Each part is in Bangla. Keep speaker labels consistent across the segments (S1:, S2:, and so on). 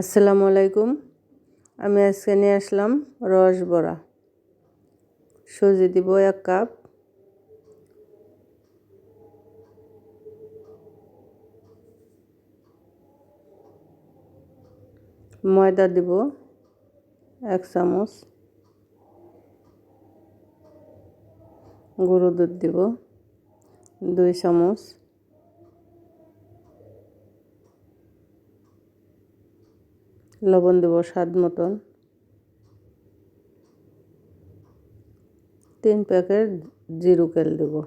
S1: আসসালামু আলাইকুম। আমি আজকে নিয়ে আসলাম রস বড়া। সুজি দিব এক কাপ। ময়দা দিব এক চামচ। গরু দুধ দিব দুই চামচ। লবণ দেবো স্বাদ মতন। তিন প্যাকেট জিরু তেল দেবো।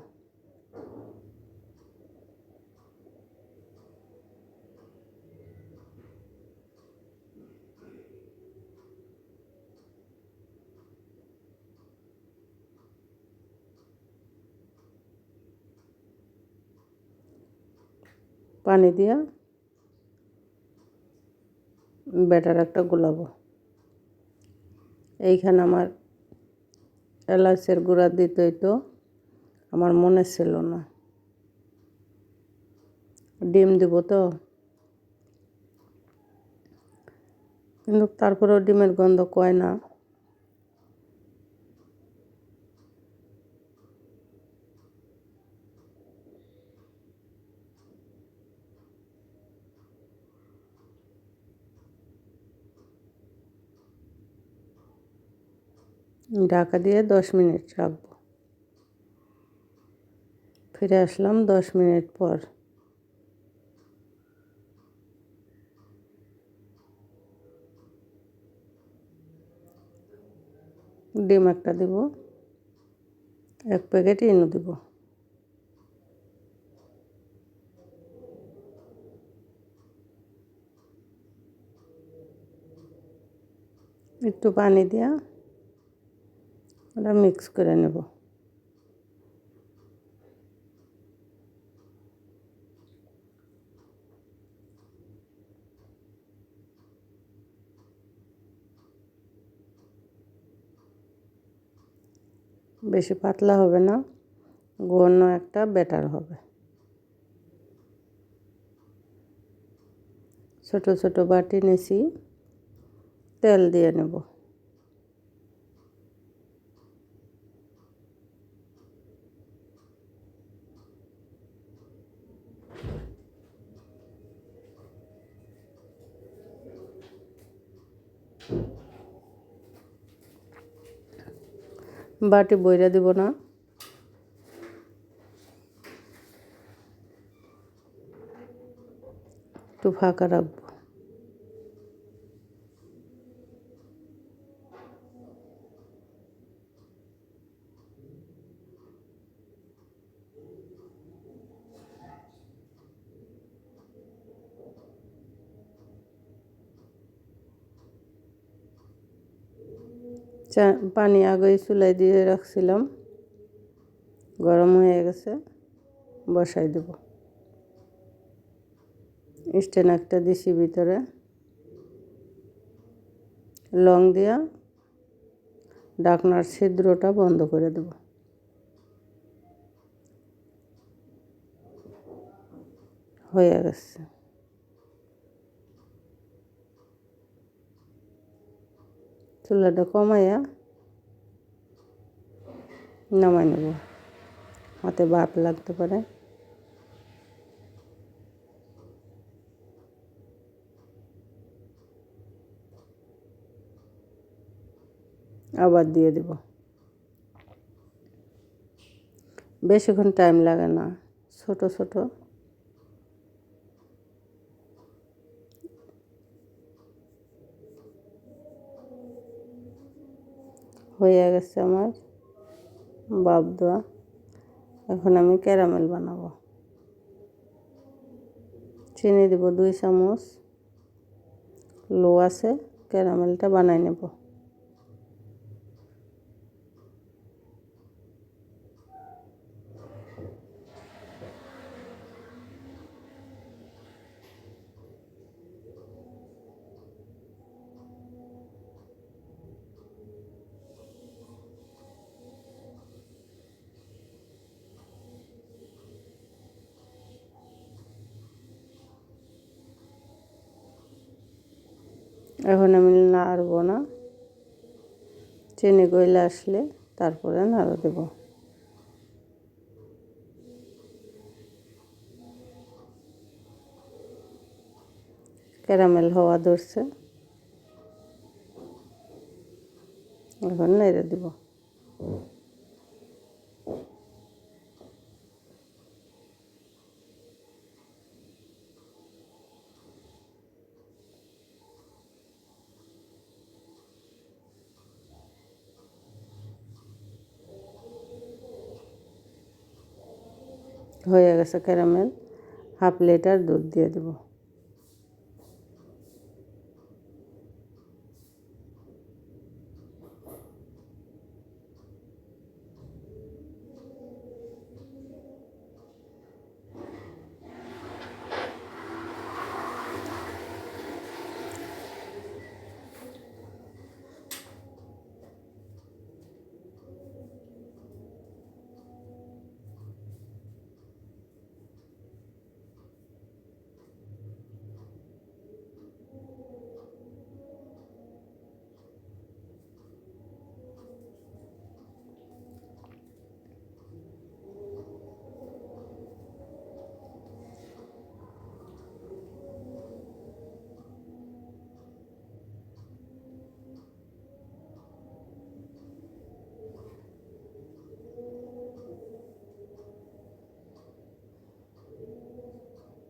S1: পানি দিয়া ব্যাটার একটা গোলাবো। এইখানে আমার এলাচের গুঁড়া দিতেই তো আমার মনে ছিল না। ডিম দেব তো। কিন্তু তারপরেও ডিমের গন্ধ কয় না। ঢাকা দিয়ে দশ মিনিট রাখব। ফিরে আসলাম দশ মিনিট পর। ডিম একটা দিব, এক প্যাকেট ইনো দিব। একটু পানি দিয়া ওটা মিক্স করে নেব। বেশি পাতলা হবে না ঘন একটা ব্যাটার হবে। ছোট ছোট বাটি নিছি, তেল দিয়ে নেব। বাটি বইরা দিব না। একটু ফাঁকা রাখব। চা, পানি আগেই চুলাই দিয়ে রাখছিলাম। গরম হয়ে গেছে, বসাই দেব। স্ট্যান্ড একটা দিছি ভিতরে। লং দিয়া ডাকনার ছিদ্রটা বন্ধ করে দেব। হয়ে গেছে। চুলাটা কমাইয়া নামাই নেব। হাতে বাপ লাগতে পারে। আবার দিয়ে দেব। বেশিক্ষণ টাইম লাগে না। ছোট ছোট। হয়ে গেছে আমার বাপ দেওয়া এখন আমি ক্যারামেল বানাবো। চিনি দিব দুই চামচ। লো আছে, ক্যারামেলটা বানাই নেব। এখন আমি নাড়বো না। চিনি গইলে আসলে তারপরে নাড়া দেব। ক্যারামেল হওয়া ধরছে। এখন নেড়ে দিব। হয়ে গেছে ক্যারামেল। হাফ লিটার দুধ দিয়ে দেব।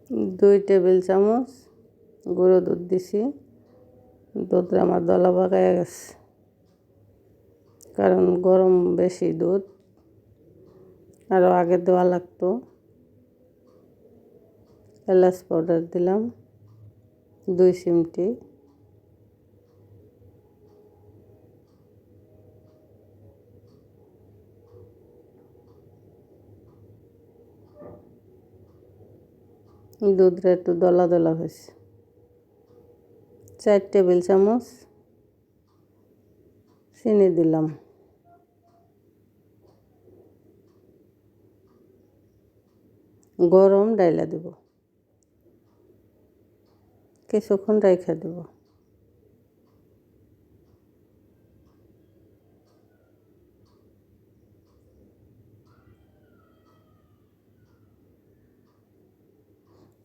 S1: দুই টেবিল চামচ গুঁড়ো দুধ দিছি। দুধটা আমার দলা পাকায় গেছে। কারণ গরম বেশি দুধ। আরও আগে দেওয়া লাগতো। এলাচ পাউডার দিলাম। দুই চিমটি। দুধটা একটু দলা দলা হয়েছে। চার টেবিল চামচ চিনি দিলাম। গরম ডাইলা দেব। কিছুক্ষণ রাইখা দেব।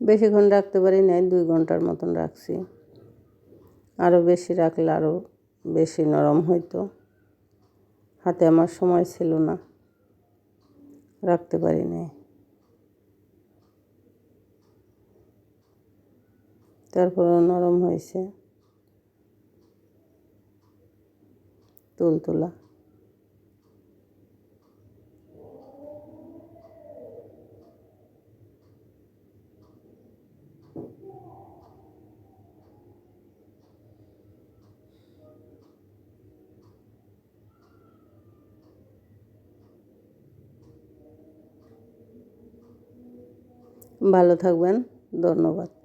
S1: বেশিক্ষণ রাখতে পারি নাই, দুই ঘণ্টার মতন রাখছি। আরও বেশি রাখলে আরও বেশি নরম হইতো। হাতে আমার সময় ছিল না, রাখতে পারি নাই। তারপরেও নরম হয়েছে। তুলতুলা। ভালো থাকবেন ধন্যবাদ।